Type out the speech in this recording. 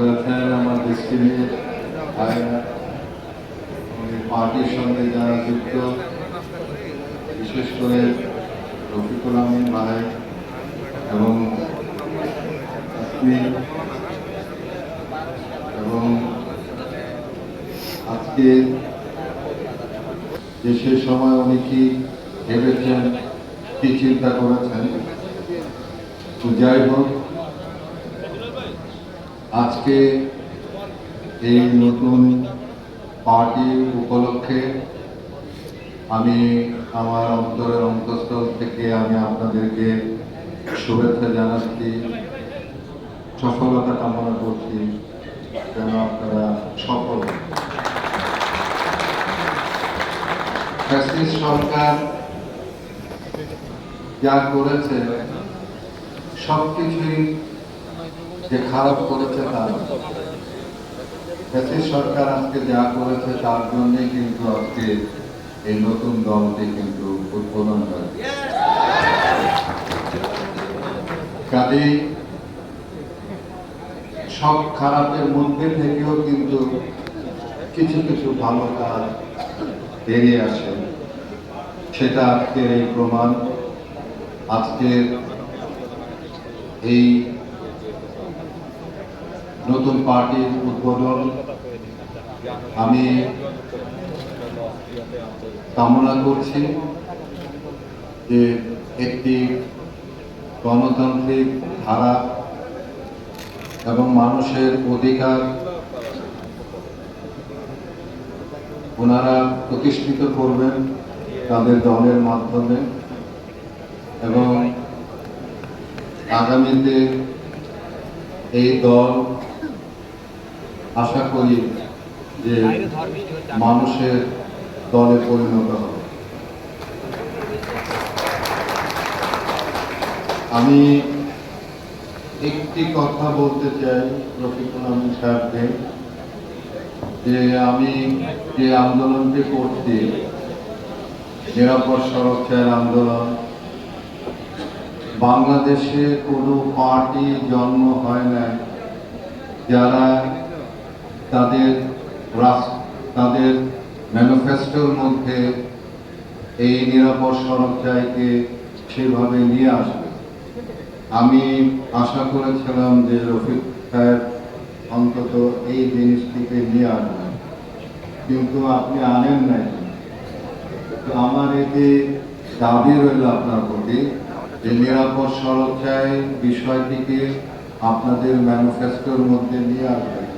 করেছেন আমার এবং এই পার্টির সঙ্গে যারা যুক্ত, বিশেষ করে রফিকুল আমিন ভাই এবং আপনি এবং আজকে দেশের সময় উনি কি ভেবেছেন, কি চিন্তা করেছেন, তো যাই হোক আজকে এই নতুন পার্টি উপলক্ষে আমি আমার অন্তরের অন্তঃস্থল থেকে আমি আপনাদেরকে শুভেচ্ছা জানাচ্ছি, সফলতা কামনা করছি, যেন আপনারা সফল সরকার যা করেছে, সবকিছুই যে খারাপ করেছে তা না। ফ্যাসিস্ট সরকার আজকে যা করেছে তার জন্যই কিন্তু আজকে এই নতুন দলটি কিন্তু উদ্বোধন হয়েছে। কাজেই সব খারাপের মধ্যে থেকেও কিন্তু কিছু কিছু ভালো কাজ বেরিয়ে আসে। সেটা আজকের এই প্রমাণ। আজকের এই নতুন পার্টির উদ্বোধন আমি কামনা করছি যে একটি গণতান্ত্রিক ধারা এবং মানুষের অধিকার ওনারা প্রতিষ্ঠিত করবেন তাদের দলের মাধ্যমে এবং আগামীতে এই দল আশা করি যে মানুষের দলে পরিণত হবে। আমি একটি কথা বলতে চাই রফিকুল আহমেদ সাহেবকে, যে আমি যে আন্দোলনটি করছি, নিরাপদ সড়ক চায়ের আন্দোলন, বাংলাদেশে কোনো পার্টি জন্ম হয় না যারা তাদের তাদের ম্যানিফেস্টোর মধ্যে এই নিরাপদ সড়ক চাইকে সেভাবে নিয়ে আসবে। আমি আশা করেছিলাম যে রফিক সাহেব অন্তত এই জিনিসটিকে নিয়ে আসবেন। কিন্তু আপনি আনেন নাই। তো আমার এতে দাবি রইল আপনার প্রতি যে নিরাপদ সড়ক চাই বিষয়টিকে আপনাদের ম্যানিফেস্টোর মধ্যে নিয়ে আসবেন